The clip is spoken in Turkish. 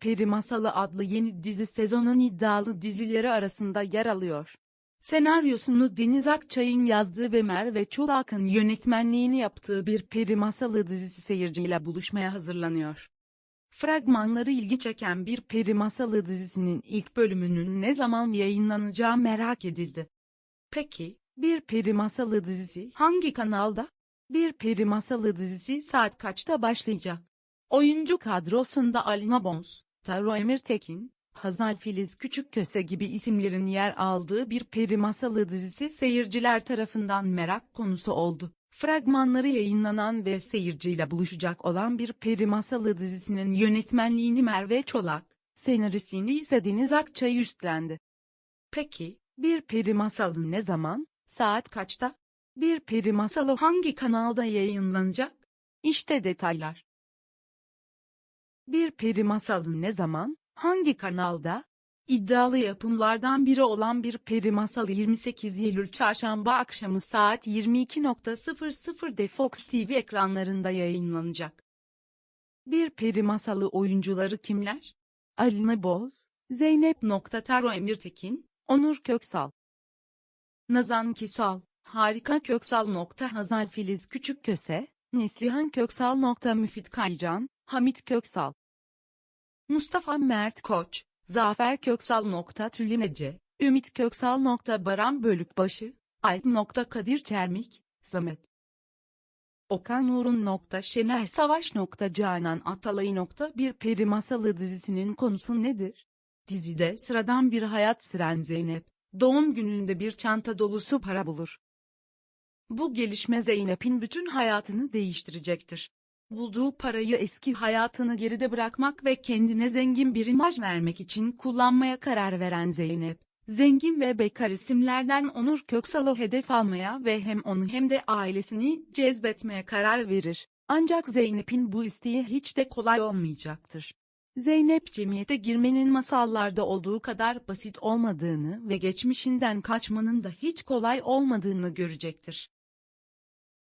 Peri Masalı adlı yeni dizi sezonun iddialı dizileri arasında yer alıyor. Senaryosunu Deniz Akçay'ın yazdığı ve Merve Çolak'ın yönetmenliğini yaptığı bir peri masalı dizisi seyirciyle buluşmaya hazırlanıyor. Fragmanları ilgi çeken bir peri masalı dizisinin ilk bölümünün ne zaman yayınlanacağı merak edildi. Peki, bir peri masalı dizisi hangi kanalda? Bir peri masalı dizisi saat kaçta başlayacak? Oyuncu kadrosunda Alina Bons, Taro Emirtekin, Hazal Filiz Küçükköse gibi isimlerin yer aldığı bir peri masalı dizisi seyirciler tarafından merak konusu oldu. Fragmanları yayınlanan ve seyirciyle buluşacak olan bir peri masalı dizisinin yönetmenliğini Merve Çolak, senaristliğini ise Deniz Akçay üstlendi. Peki, bir peri masalı ne zaman, saat kaçta? Bir peri masalı hangi kanalda yayınlanacak? İşte detaylar. Bir peri masalı ne zaman, hangi kanalda? İddialı yapımlardan biri olan bir peri masalı 28 Eylül çarşamba akşamı saat 22.00'de Fox TV ekranlarında yayınlanacak. Bir peri masalı oyuncuları kimler? Alina Boz, Zeynep Taro Emirtekin, Onur Köksal. Nazan Kisal, Harika Köksal. Hazal Filiz Küçükköse, Neslihan Köksal. Müfit Kaycan, Hamit Köksal. Mustafa Mert Koç, Zafer Köksal. Tülinece, Ümit Köksal. Baran Bölükbaşı, Alp. Kadir Çermik, Samet. Okan Uğur'un. Şener Savaş. Canan Atalay. Bir peri masalı dizisinin konusu nedir? Dizide sıradan bir hayat süren Zeynep, doğum gününde bir çanta dolusu para bulur. Bu gelişme Zeynep'in bütün hayatını değiştirecektir. Bulduğu parayı eski hayatını geride bırakmak ve kendine zengin bir imaj vermek için kullanmaya karar veren Zeynep, zengin ve bekar isimlerden Onur Köksal'ı hedef almaya ve hem onu hem de ailesini cezbetmeye karar verir. Ancak Zeynep'in bu isteği hiç de kolay olmayacaktır. Zeynep cemiyete girmenin masallarda olduğu kadar basit olmadığını ve geçmişinden kaçmanın da hiç kolay olmadığını görecektir.